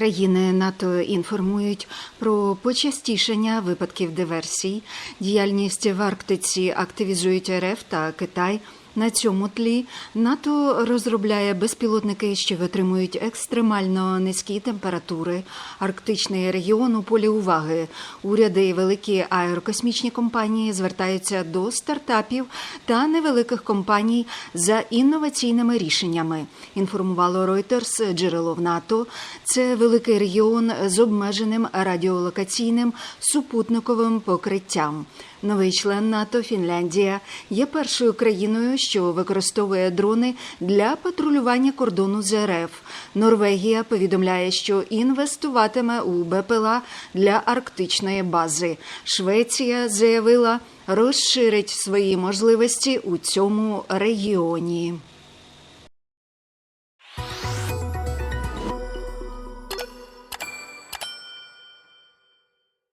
Країни НАТО інформують про почастішення випадків диверсій. Діяльність в Арктиці активізують РФ та Китай. На цьому тлі НАТО розробляє безпілотники, що витримують екстремально низькі температури. Арктичний регіон у полі уваги. Уряди і великі аерокосмічні компанії звертаються до стартапів та невеликих компаній за інноваційними рішеннями. Інформувало Reuters джерело в НАТО. Це великий регіон з обмеженим радіолокаційним супутниковим покриттям. Новий член НАТО Фінляндія є першою країною, що використовує дрони для патрулювання кордону з РФ. Норвегія повідомляє, що інвестуватиме у БПЛА для арктичної бази. Швеція заявила, розширить свої можливості у цьому регіоні.